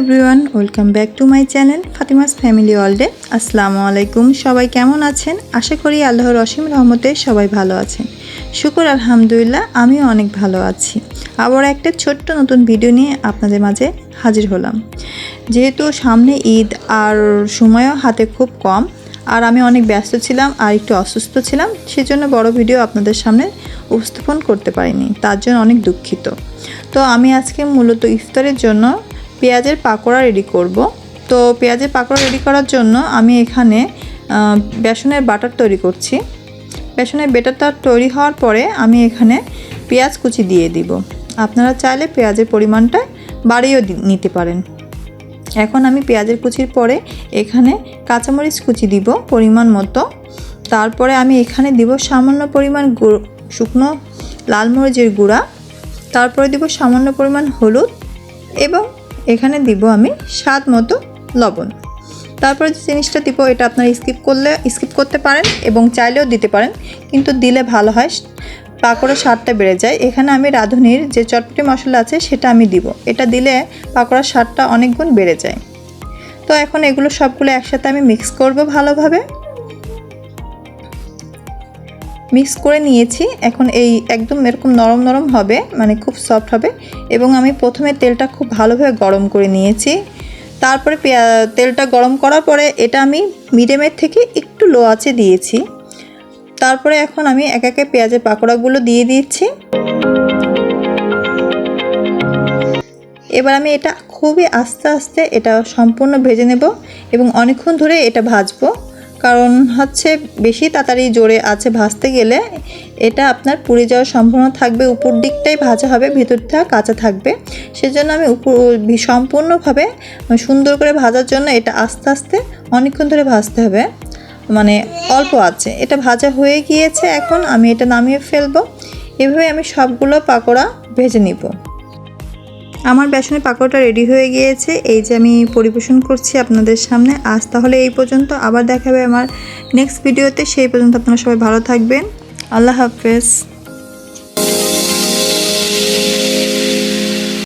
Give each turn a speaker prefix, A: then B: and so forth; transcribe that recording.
A: Everyone welcome back to my channel Fatima's family ওয়ার্ল্ডে আসসালামু আলাইকুম সবাই কেমন আছেন? আশা করি আল্লাহর অসীম রহমতে সবাই ভালো আছেন। শুকুর আলহামদুলিল্লাহ, আমিও অনেক ভালো আছি। আবার একটা ছোট্ট নতুন ভিডিও নিয়ে আপনাদের মাঝে হাজির হলাম। যেহেতু সামনে ঈদ, আর সময়ও হাতে খুব কম, আর আমি অনেক ব্যস্ত ছিলাম, আর একটু অসুস্থ ছিলাম, সেজন্য বড় ভিডিও আপনাদের সামনে উপস্থাপন করতে পারিনি। তার জন্য অনেক দুঃখিত। তো আমি আজকে মূলত ইফতারের জন্য পেঁয়াজের পাকোড়া রেডি করব। তো পেঁয়াজের পাকোড়া রেডি করার জন্য আমি এখানে বেসনের বাটার তৈরি করছি। বেসনের বেটারটা তৈরি হওয়ার পরে আমি এখানে পেঁয়াজ কুচি দিয়ে দিব। আপনারা চাইলে পেঁয়াজের পরিমাণটা বাড়িয়েও নিতে পারেন। এখন আমি পেঁয়াজের কুচির পরে এখানে কাঁচামরিচ কুচি দিব পরিমাণ মতো। তারপরে আমি এখানে দিব সামান্য পরিমাণ শুকনো লাল মরিচের গুঁড়া। তারপরে দিব সামান্য পরিমাণ হলুদ এবং এখানে দিব আমি স্বাদ মতো লবণ। তারপরে যে জিনিসটা দিব, এটা আপনারা স্কিপ করলে স্কিপ করতে পারেন এবং চাইলেও দিতে পারেন, কিন্তু দিলে ভালো হয়, পাকোড়ার স্বাদটা বেড়ে যায়। এখানে আমি রাঁধুনির যে চটপটি মশলা আছে, সেটা আমি দিব। এটা দিলে পাকোড়ার স্বাদটা অনেক গুণ বেড়ে যায়। তো এখন এগুলো সবগুলো একসাথে আমি মিক্স করব ভালোভাবে। মিক্স করে নিয়েছি। এখন এই একদম এরকম নরম নরম হবে মানে খুব সফট হবে। এবং আমি প্রথমে তেলটা খুব ভালোভাবে গরম করে নিয়েছি। তারপরে তেলটা গরম করার পরে এটা আমি মিডিয়ামের থেকে একটু লো আঁচে দিয়েছি। তারপরে এখন আমি এক একে পেঁয়াজের পাকোড়াগুলো দিয়ে দিচ্ছি। এবার আমি এটা খুবই আস্তে আস্তে এটা সম্পূর্ণ ভেজে নেব এবং অনেকক্ষণ ধরে এটা ভাজবো। কারণ হচ্ছে বেশি তাড়াতাড়ি জোরে আছে ভাজতে গেলে এটা আপনার পুড়ে যাওয়ার সম্ভাবনা থাকবে, উপর দিকটাই ভাজা হবে, ভিতরটা কাঁচা থাকবে। সেজন্য আমি উপর, সম্পূর্ণভাবে সুন্দর করে ভাজার জন্য এটা আস্তে আস্তে অনেকক্ষণ ধরে ভাজতে হবে। মানে অল্প আছে। এটা ভাজা হয়ে গিয়েছে, এখন আমি এটা নামিয়ে ফেলব। এভাবে আমি সবগুলো পাকোড়া ভেজে নিব। আমার বেসনের পাকোড়াটা রেডি হয়ে গিয়েছে। এই যে আমি পরিবেশন করছি আপনাদের সামনে। আজ তাহলে এই পর্যন্ত। আবার দেখাবে আমার নেক্সট ভিডিওতে সেই পর্যন্ত আপনারা সবাই ভালো থাকবেন। আল্লাহ হাফেজ।